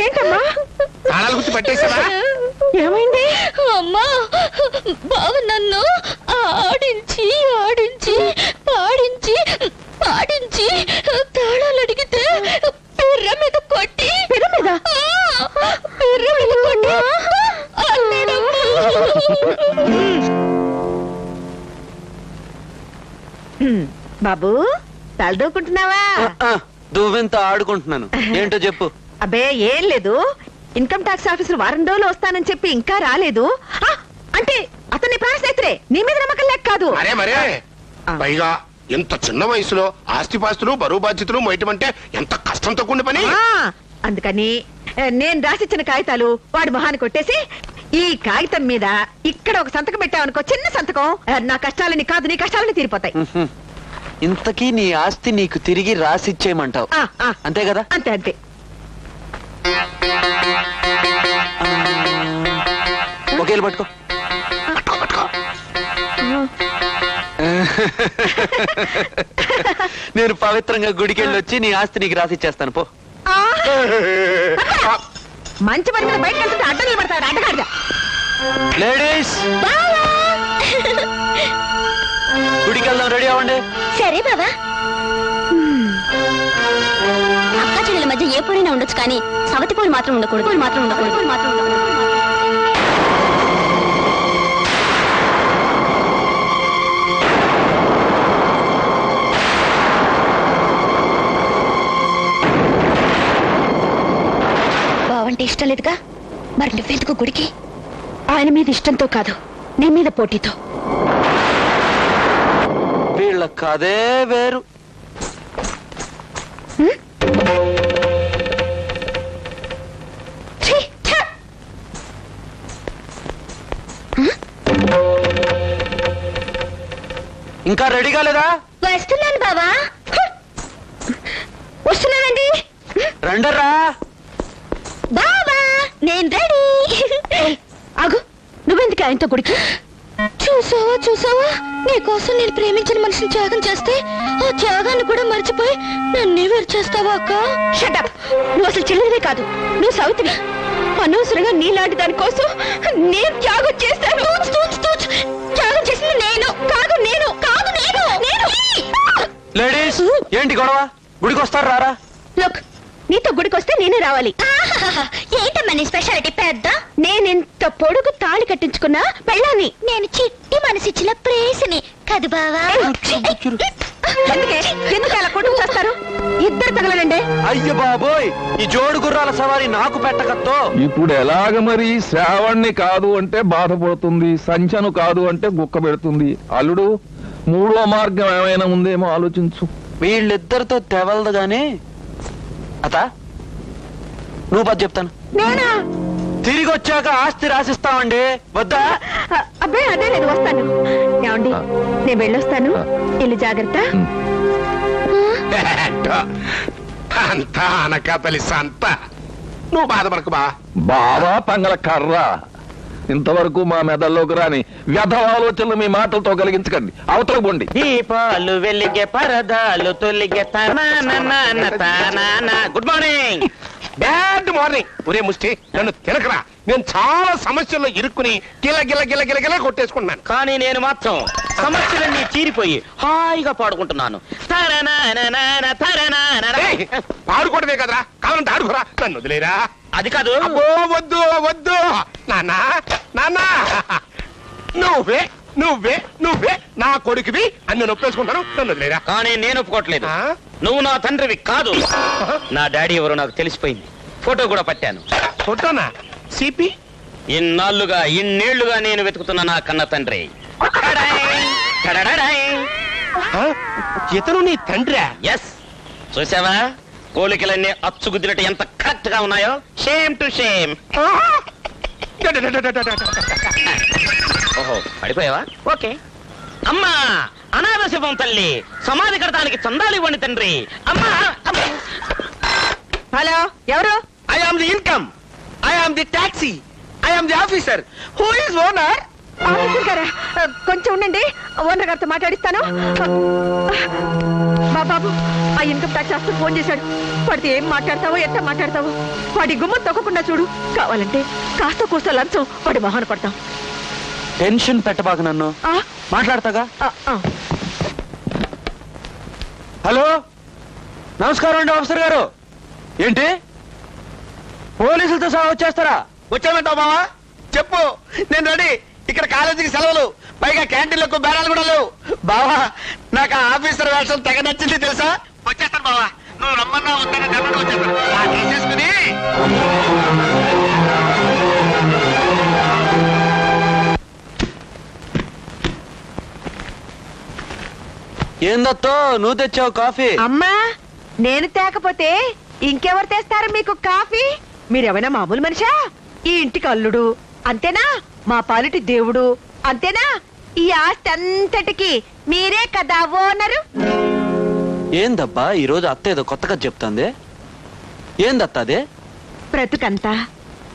ఏంటమ్మా? తాళాలు గుర్తు పట్టేసావా ఏమైంది? అమ్మా బావ నన్ను ఆడించి ఆడించి పాడించి పాడించి తాళాలు అడిగితే పిర్ర మీద కొట్టి పిర్ర మీద? ఆ, పిర్ర మీద కొట్టి బాబు తలదూకుంటున్నావా? దువ్వెంత ఆడుకుంటున్నాను? ఏంటో చెప్పు. అబ్బే ఏం లేదు. ఇన్కమ్ టాక్స్ ఆఫీసర్ వారం రోజులు వస్తానని చెప్పి ఇంకా రాలేదు. ఆ, అంటే అతని ప్రాణ స్నేహితుడే నీ మీద నమ్మకం లేక కాదు. మరే మరే. ఆ. పైగా ఇంత చిన్న వయసులో ఆస్తిపాస్తులు బరువు బాధ్యతలు మొయటమంటే ఎంత కష్టంతో కూడిన పని? ఆ, అందుకని ఏ, నేను రాసిచ్చిన కాగితాలు వాడి మొహాన్ని కొట్టేసి ఈ కాగితం మీద ఇక్కడ ఒక సంతకం పెట్టావనుకో చిన్న సంతకం. ఏ, నా కష్టాలని కాదు నీ కష్టాలని తీరిపోతాయి. ఇంతకీ నీ ఆస్తి నీకు తిరిగి రాసిచ్చేయమంటావు. ఆ, ఆ, అంతే కదా? అంతే అంతే. ఒకేళ్ళు పట్టుకో. పట్టుకో పట్టుకో. నేను పవిత్రంగా గుడికి వెళ్ళి వచ్చి నీ ఆస్తి నీకు రాసిచ్చేస్తాను పో. మంచి పని మీద బయటకు వెళ్తుంటే అడ్డం నిలబడతాడు అడ్డగాడిగా లేడీస్ గుడికి వెళ్దాం రెడీ అవ్వండి. సరే బావా. పోరైనా ఉండొచ్చు కానీ సవతి పోరు మాత్రం ఉండకూడదు. మాత్రం ఉండకూడదు. మాత్రం ఉండకూడదు. బావంటే ఇష్టం లేదుగా? మరి నువ్వెందుకు గుడికి? ఆయన మీద ఇష్టంతో కాదు నీ మీద పోటీతో. వీళ్ళ కదే వేరు. ఇంకా రెడీ కాలేదా వస్తున్నాను బావా. వస్తున్నానండి రండర్రా బావా నేను రెడీ. ఆగు నువ్వెందుకు ఆయనతో గుడికి? చూసావా చూసావా? నీకోసం నేను ప్రేమించిన మనిషిని త్యాగం చేస్తే ఆ త్యాగాన్ని కూడా మర్చిపోయి నన్నే వేరు చేస్తావా అక్క? షటప్ నువ్వు అసలు చెల్లిదే కాదు. నువ్వు సవితివి అనవసరంగా నీలాంటి దాని కోసం నేను త్యాగం చేశాను. లేడీస్ ఏంటి గొడవ? గుడికి వస్తారు రారా? లుక్ నీతో గుడికి వస్తే నేనే రావాలి. ఏంటమ్మా నీ స్పెషాలిటీ పెద్ద? నేనెంత పొడుగు తాళి కట్టించుకున్నా పెళ్ళాని నేను చిట్టి మనసిచ్చిన ప్రేసిని. కదు బావా? అందుకే ఎందుకు అలా కొడుకు చేస్తారు? ఇద్దరు తగలనండి. అయ్య బాబోయ్ ఈ జోడు గుర్రాల సవారి నాకు పెట్టకత్తో. ఇప్పుడు ఎలాగ మరి శ్రావణ్ణి కాదు అంటే బాధపడుతుంది సంచను కాదు అంటే గుక్క పెడుతుంది. అల్లుడు మూడో మార్గం ఏమైనా ఉందేమో ఆలోచించు. వీళ్ళిద్దరితో తెవలదు గాని అత నువ్వు పది చెప్తాను. నేనా? తిరిగి వచ్చాక ఆస్తి రాసిస్తామండి. వద్దా? అదే లేదు వస్తాను. ఏమండి నేను వెళ్ళొస్తాను. ఇల్లు జాగ్రత్త. అంతా అనకాపల్లి సంత. నువ్వు బాధపడకు బా. బావా పంగల కర్ర. ఇంతవరకు మా మెదల్లోకి రాని వ్యధ ఆలోచనలు మీ మాటలతో కలిగించకండి. అవతల పోండి. దీపాలు వెలిగే పరదాలు తొలిగే గుడ్ మార్నింగ్ బ్యాడ్ మార్నింగ్ ఒరే ముష్టి నన్ను తినకరా నేను చాలా సమస్యల్లో ఇరుక్కుని గిల గిల గిల గిల గిల కొట్టేసుకున్నాను కానీ నేను మాత్రం సమస్యలన్నీ చీరిపోయి హాయిగా పాడుకుంటున్నాను. పాడుకోవడమే కదరా. కావాలంటే ఆడుకోరా. నన్ను వదిలేరా. అది కాదు. వద్దు వద్దు. నాన్నా నాన్నా. నువ్వే నువ్వే నువ్వే. నా కొడుకువి అని నేను ఒప్పేసుకుంటాను నన్ను వదిలేరా. కానీ నేను ఒప్పుకోవట్లేదు? నువ్వు నా తండ్రివి కాదు. నా డాడీ ఎవరో నాకు తెలిసిపోయింది. ఫోటో కూడా పట్టాను. ఫోటోనా? సిపి? ఇన్నాళ్ళుగా ఇన్నేళ్ళుగా నేను వెతుకుతున్న నా కన్న తండ్రి. ఇతను నీ తండ్రా? ఎస్ చూసావా? పోలికలన్నీ అచ్చుగుద్దినట్టు ఎంత కరెక్ట్గా ఉన్నాయో షేమ్ టు షేమ్ ఓహో పడిపోయావా? ఓకే. అమ్మా అనాథ శివం తల్లి సమాధి కడతానికి చందాలు ఇవ్వండి తండ్రి. అమ్మా హలో ఎవరు? I am the income I am the taxi I am the officer who is owner officer గారా కొంచెం ఉండండి. ఓనర్ గారితో మాట్లాడిస్తాను. మా బాబు ఆ ఇన్కమ్ ట్యాక్స్ ఆఫీసర్ ఫోన్ చేశాడు. వాడితో ఏం మాట్లాడతావో ఎంత మాట్లాడతావో వాడి గుమ్మ తొక్కకుండా చూడు. కావాలంటే కాస్త కూస్త లంచం వాడి మొహాన కొడతాం. టెన్షన్ పెట్టబాక నన్ను. ఆ, మాట్లాడతాగా. హలో? నమస్కారం అండి ఆఫీసర్ గారు. ఏంటి? పోలీసులతో సహా వచ్చేస్తారా? వచ్చామంటావు బావా చెప్పు నేను రెడీ. కాలేజీకి సెలవులు. పైగా క్యాంటీన్లకు బేరాలు కూడా లేవు. బావా నాకు ఆ ఆఫీసర్ వేషం తెగ నచ్చింది తెలుసా? వచ్చేస్తాను బావా. నువ్వు రమ్మన్నా వద్దని దగ్గరకు వచ్చేస్తాను. ఆ డ్రెస్ వేసుకుని. ఏందత్తో నువ్వు తెచ్చావు కాఫీ? అమ్మా నేను తేకపోతే ఇంకెవరు తెస్తారు మీకు కాఫీ? మీరెవైనా మామూలు మనిషా? ఈ ఇంటికి అల్లుడు అంతేనా? మా పాలిటి దేవుడు. అంతేనా? ఈ ఆస్తి అంతటికి మీరే కదా ఓనరు? ఏందబ్బా ఈ రోజు అత్త ఏదో కొత్తగా చెప్తాంది? ఏందత్త అదే? బ్రతుకంతా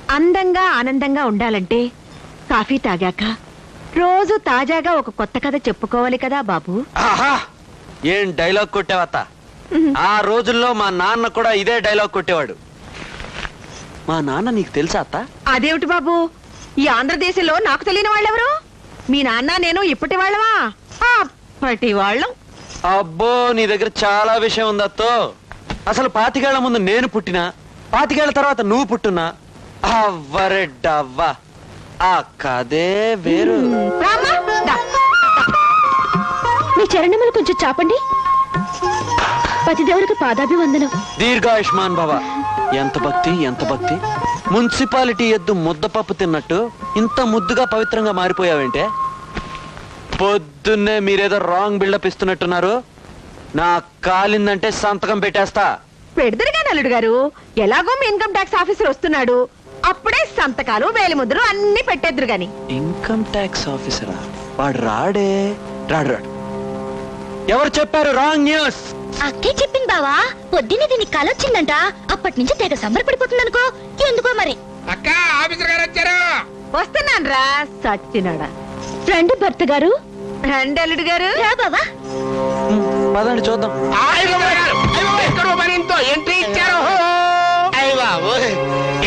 అందంగా ఆనందంగా ఉండాలంటే కాఫీ తాగాక రోజు తాజాగా ఒక కొత్త కథ చెప్పుకోవాలి కదా బాబు. ఆహా! ఏం డైలాగ్ కొట్టావత్త? ఆ రోజుల్లో మా నాన్న కూడా ఇదే డైలాగ్ కొట్టేవాడు. మా నాన్న నీకు తెలుసా అత్త? అదేమిటి బాబు? ఈ ఆంధ్రదేశంలో నాకు తెలియని వాళ్ళెవరు? మీ నాన్న నేను ఇప్పటి వాళ్ళవా అప్పటి వాళ్ళం. అబ్బో నీ దగ్గర చాలా విషయం ఉంది అత్తో. అసలు పాతికేళ్ళ ముందు నేను పుట్టినా పాతికేళ్ళ తర్వాత నువ్వు పుట్టున్నా? అవ్వరెడ్డవ్వ ఆ కదే వేరు. మీ చరణములు కొంచెం చాపండి. పతిదేవుడికి పాదాభివందనం. దీర్ఘాయుష్మాన్ భవ. ఎంత భక్తి ఎంత భక్తి. మున్సిపాలిటీ ఎద్దు ముద్దపప్పు తిన్నట్టు ఇంత ముద్దుగా పవిత్రంగా మారిపోయావేంటే? పొద్దున్నే మీరేదో రాంగ్ బిల్డప్ ఇస్తున్నట్టున్నారు. నా కాలిందంటే సంతకం పెట్టేస్తా. పెడదరుగా నలుడు గారు ఎలాగో మీ ఇన్కమ్ ట్యాక్స్ ఆఫీసర్ వస్తున్నాడు. అప్పుడే సంతకాలు వేలిముద్రలు అన్ని పెట్టేద్దరు గాని. ఇన్కమ్ ట్యాక్స్ ఆఫీసరా? వాడు రాడే. రాడు రాడు. ఎవరు చెప్పారు రాంగ్ న్యూస్? అక్కే చెప్పింది బావా పొద్దున్నే దీనికి కల వచ్చిందంట అప్పటి నుంచి తెగ సంబరపడిపోతుంది అనుకో ఎందుకో మరి? అక్క ఆఫీసర్ గారు వచ్చారు. వస్తున్నాను రా సచ్చినాడా రండి భర్త గారు. రండి అల్లుడు గారు. రా బావా. పదండి చూద్దాం. ఎక్కడో ఎంట్రీ ఇచ్చారు. అయ్య. బాబు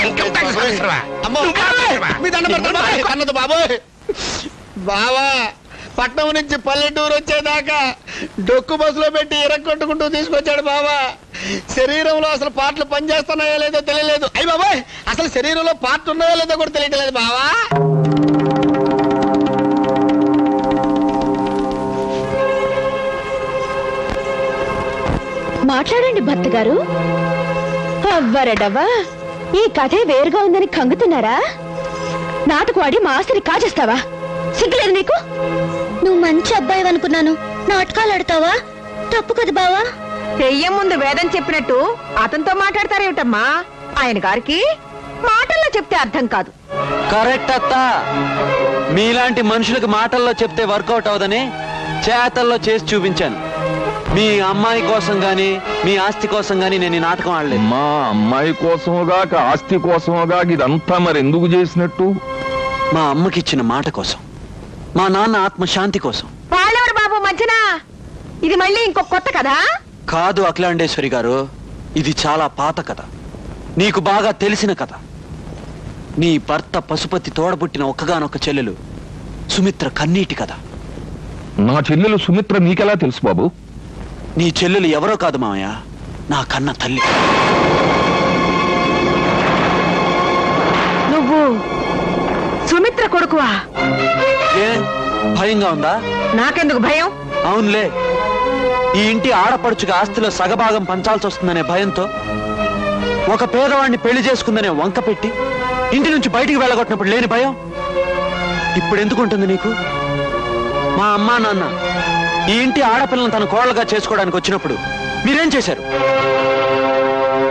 ఇన్కమ్ ట్యాక్స్ ఆఫీసర్వా? నువ్వు ఆఫీసర్వా? అన్నది బాబు బావా. పట్నం నుంచి పల్లెటూరు వచ్చేదాకా డొక్కు బస్సులో పెట్టి ఇరక్కొట్టుకుంటూ తీసుకొచ్చాడు బావా. శరీరంలో అసలు పాటలు పనిచేస్తున్నాయో లేదో తెలియలేదు. అయ్యి బాబాయ్ అసలు శరీరంలో పాటలు ఉన్నాయో లేదో కూడా తెలియట్లేదు బావా. మాట్లాడండి భర్త గారు. అవ్వరడవ్వా ఈ కథే వేరుగా ఉందని కంగుతున్నారా? నాటకు ఆడి మా ఆస్తిని కాజేస్తావా? సిగ్గులేదు నీకు? నువ్వు మంచి అబ్బాయి అనుకున్నాను. నాటకాలు ఆడతావా? తప్పు కదా బావా? చెయ్యం ముందు వేదం చెప్పినట్టు అతనితో మాట్లాడతారేమిటమ్మా? ఆయన గారికి మాటల్లో చెప్తే అర్థం కాదు. కరెక్ట్ అత్త. మీలాంటి మనుషులకు మాటల్లో చెప్తే వర్కౌట్ అవదని చేతల్లో చేసి చూపించాను. మీ అమ్మాయి కోసం గాని మీ ఆస్తి కోసం గాని నేను ఈ నాటకం ఆడలేదు. మా అమ్మాయి కోసముగాక ఆస్తి కోసముగాక ఇదంతా మరి ఎందుకు చేసినట్టు? మా అమ్మకిచ్చిన మాట కోసం. మా నాన్న ఆత్మశాంతి కోసం. వాళ్ళెవరు బాబు మధ్యన? ఇది మళ్ళీ ఇంకో కొత్త కదా కాదు అఖిలాండేశ్వరి గారు ఇది చాలా పాత కథ. నీకు బాగా తెలిసిన కథ. నీ భర్త పశుపతి తోడబుట్టిన ఒక్కగానొక్క చెల్లెలు సుమిత్ర కన్నీటి కథ. నా చెల్లెలు సుమిత్ర నీకెలా తెలుసు బాబు? నీ చెల్లెలు ఎవరో కాదు మామయ్య నా కన్న తల్లి. నువ్వు సుమిత్ర కొడుకువా? ఏ? భయంగా ఉందా? నాకెందుకు భయం? అవునులే. ఈ ఇంటి ఆడపడుచుగా ఆస్తిలో సగభాగం పంచాల్సి వస్తుందనే భయంతో ఒక పేదవాడిని పెళ్ళి చేసుకుందనే వంక పెట్టి ఇంటి నుంచి బయటికి వెళ్ళగొట్టినప్పుడు లేని భయం. ఇప్పుడు ఎందుకు ఉంటుంది నీకు? మా అమ్మా నాన్న ఈ ఇంటి ఆడపిల్లను తన కోడలుగా చేసుకోవడానికి వచ్చినప్పుడు మీరేం చేశారు?